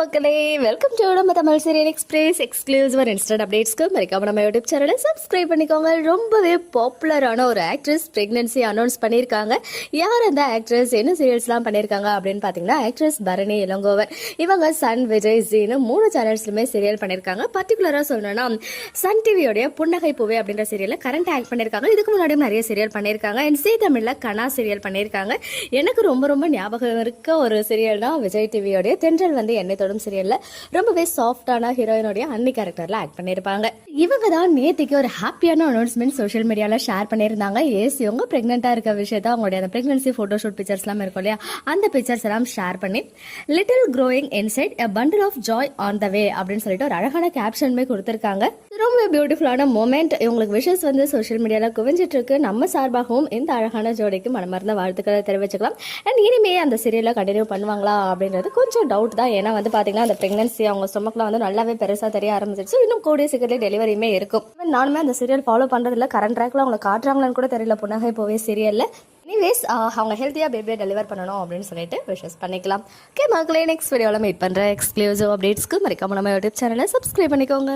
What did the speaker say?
மக்களே welcome to நம்ம Tamil serial express exclusive instant அப்டேட்ஸ்க்கு மறக்காம நம்ம யூடியூப் சேனலை சப்ஸ்கிரைப் பண்ணிக்கோங்க. ரொம்பவே பாப்புலரான ஒரு ஆக்ட்ரஸ் பிரெக்னன்சி அனௌன்ஸ் பண்ணியிருக்காங்க யார் அந்த ஆக்ட்ரஸ் என்ன சீரியல்ஸ்லாம் பண்ணியிருக்காங்க அப்படின்னு பார்த்தீங்கன்னா ஆக்ட்ரஸ் பரணி இளங்கோவர் இவங்க சன் விஜய் ஜீனு மூணு சேனல்ஸ்லுமே சீரியல் பண்ணியிருக்காங்க பர்டிகுலராக சொல்லணும்னா சன் டிவியோடைய புன்னகை பூவே அப்படின்ற சீரியலில் கரண்ட் ஆக்ட் பண்ணியிருக்காங்க இதுக்கு முன்னாடியும் நிறைய சீரியல் பண்ணியிருக்காங்க அண்ட் சீ தமிழில் கனா சீரியல் பண்ணியிருக்காங்க எனக்கு ரொம்ப ரொம்ப ஞாபகம் இருக்க ஒரு சீரியல் தான் விஜய் டிவியோடைய தென்றல் வந்து என்னை உடம்பு சீரியல்ல ரொம்பவே சாஃப்டான ஹீரோயினுடைய அன்னி கேரக்டர்ல ஆக்ட் பண்ணியிருப்பாங்க. இவங்க தான் நேத்திக்கு ஒரு ஹாப்பியான அனௌன்ஸ்மெண்ட் சோஷியல் மீடியால ஷேர் பண்ணியிருந்தாங்க. ஏசி இவங்க பிரெக்னெண்டா இருக்க விஷயத்த அவங்களுடைய அந்த பிரெக்னன்சி போட்டோஷூட் பிக்சர்ஸ் எல்லாம் இருக்கும் இல்லையா? அந்த பிக்சர்ஸ் எல்லாம் ஷேர் பண்ணி little growing inside a bundle of joy on the way அப்படின்னு சொல்லிட்டு ஒரு அழகான கேப்ஷனுமே கொடுத்துருக்காங்க. ரொம்ப பியூட்டிஃபுல்லான மூமெண்ட் இவங்களுக்கு விஷஸ் வந்து சோஷியல் மீடியாவில் குவிஞ்சிட்ருக்கு நம்ம சார்பாகவும் இந்த அழகான ஜோடிக்கு மனமார்ந்த வாழ்த்துக்களை தெரிவிச்சுக்கலாம். அண்ட் இனிமே அந்த சீரியலை கண்டினியூ பண்ணுவாங்களா அப்படின்றது கொஞ்சம் டவுட் தான். ஏன்னா வந்து பார்த்தீங்கன்னா அந்த பிரெக்னன்சி அவங்க ஸ்டொமக்கெலாம் வந்து நல்லாவே பெருசாக தெரிய ஆரம்பிச்சிருச்சு. இன்னும் கூடிய சீக்கிரத்தில் டெலிவரியுமே இருக்கும். நானுமே அந்த சீரியல் ஃபாலோ பண்ணுறதில்ல கரண்ட் ட்ராக்ல அவங்களை காட்டுறாங்களான்னு கூட தெரியல. புன்னகை போவே சீரியலில் எனிவேஸ் அவங்க ஹெல்த்தியாக பேபியை டெலிவர் பண்ணணும் அப்படின்னு சொல்லிட்டு விஷஸ் பண்ணிக்கலாம். ஓகே மக்களே நெக்ஸ்ட் வீடியோவில் மீட் பண்ணுற எக்ஸ்க்ளூசிவ் அப்டேட்ஸ்க்கு மறக்காம நம்ம யூடியூப் சேனலை சப்ஸ்கிரைப் பண்ணிக்கோங்க.